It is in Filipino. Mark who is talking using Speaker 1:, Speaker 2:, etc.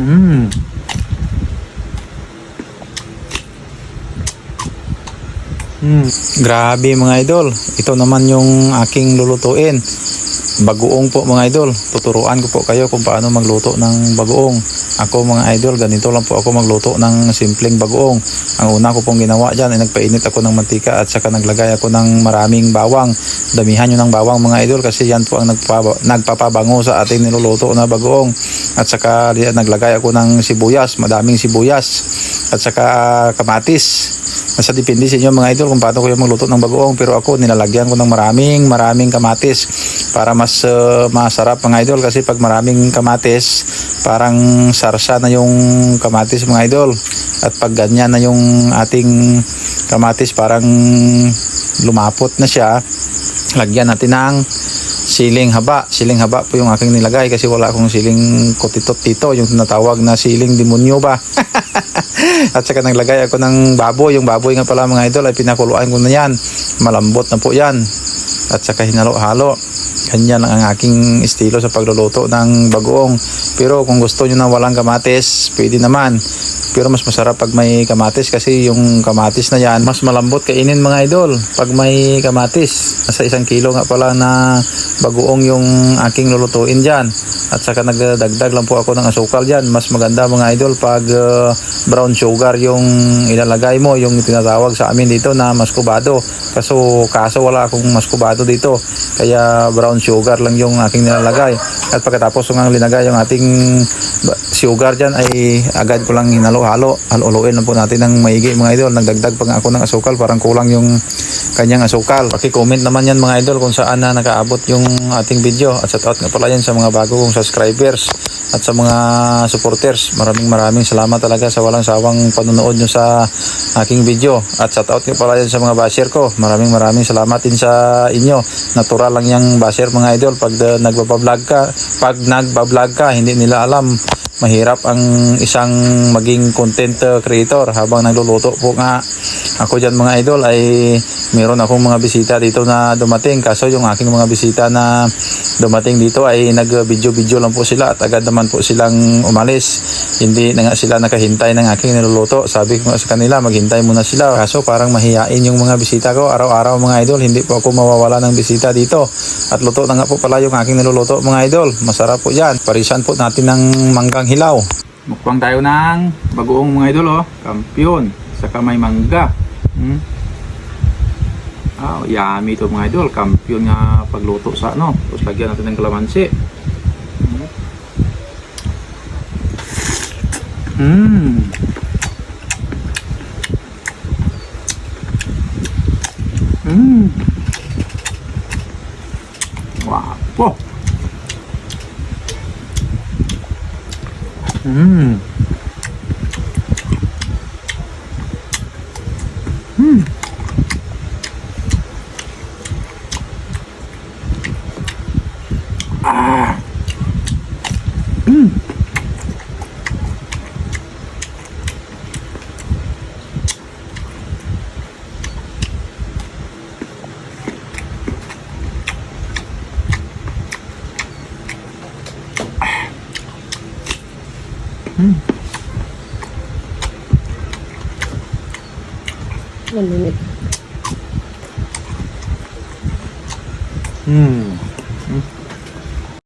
Speaker 1: Mm. Mm. Grabe mga idol. Ito naman yung aking lulutuin. Bagoong po mga idol. Tuturuan ko po kayo kung paano magluto ng bagoong. Ako mga idol, ganito lang po ako magluto ng simpleng bagoong. Ang una ko pong ginawa dyan ay nagpainit ako ng mantika at saka naglagay ako ng maraming bawang. Damihan nyo ng bawang mga idol kasi yan po ang nagpapa, nagpapabango sa ating niluluto na bagoong. At saka naglagay ako ng sibuyas, madaming sibuyas. At saka kamatis. Nasa depende sa inyo mga idol kung paano kayo magluto ng bagoong pero ako nilalagyan ko ng maraming maraming kamatis para mas uh, masarap mga idol kasi pag maraming kamatis parang sarsa na yung kamatis mga idol at pag ganyan na yung ating kamatis parang lumapot na siya lagyan natin ng siling haba. Siling haba po yung aking nilagay kasi wala akong siling kotitot dito, yung tinatawag na siling demonyo ba. At saka naglagay ako ng baboy. Yung baboy nga pala mga idol ay pinakuluan ko na yan. Malambot na po yan. At saka hinalo-halo. Ganyan ang aking estilo sa pagluluto ng bagoong. Pero kung gusto nyo na walang kamatis, pwede naman. Pero mas masarap pag may kamatis kasi yung kamatis na yan, mas malambot kainin mga idol. Pag may kamatis, nasa isang kilo nga pala na bagoong yung aking lulutuin dyan. At saka nagdagdag lang po ako ng asukal dyan. Mas maganda mga idol pag uh, brown sugar yung ilalagay mo, yung tinatawag sa amin dito na maskubado. Kaso, kaso wala akong maskubado dito. Kaya brown sugar lang yung aking nilalagay. At pagkatapos ng linagay yung ating sugar dyan ay agad ko lang hinalo-halo. Haluluin lang po natin ng maigi mga idol. Nagdagdag pa nga ako ng asukal. Parang kulang yung kanyang asukal. Paki-comment naman yan mga idol kung saan na nakaabot yung ating video. At shout out nga pala yan sa mga bago kong subscribers at sa mga supporters. Maraming maraming salamat talaga sa walang sawang panonood nyo sa aking video. At shout out nga pala yan sa mga basher ko. Maraming maraming salamat din sa inyo. Natural lang yung basher mga idol. Pag uh, nagbablog ka, pag nagbablog ka, hindi nila alam mahirap ang isang maging content uh, creator habang nagluluto po nga. Ako dyan mga idol ay meron akong mga bisita dito na dumating. Kaso yung aking mga bisita na dumating dito ay nag video video lang po sila at agad naman po silang umalis. Hindi na nga sila nakahintay ng aking niluluto. Sabi ko sa kanila maghintay muna sila. Kaso parang mahiyain yung mga bisita ko. Araw-araw mga idol hindi po ako mawawala ng bisita dito. At luto na nga po pala yung aking niluluto mga idol. Masarap po yan. Parisan po natin ng manggang hilaw. Mukbang tayo ng bagoong mga idol oh. Kampiyon sa kamay mangga. Hmm? Ah, yummy ito mga idol. Kampiyon nga pagluto sa ano. Tapos lagyan natin ng kalamansi. Mmm. Mmm. Wow. Mmm. Mmm. Mm.
Speaker 2: Malinit.
Speaker 1: Mm.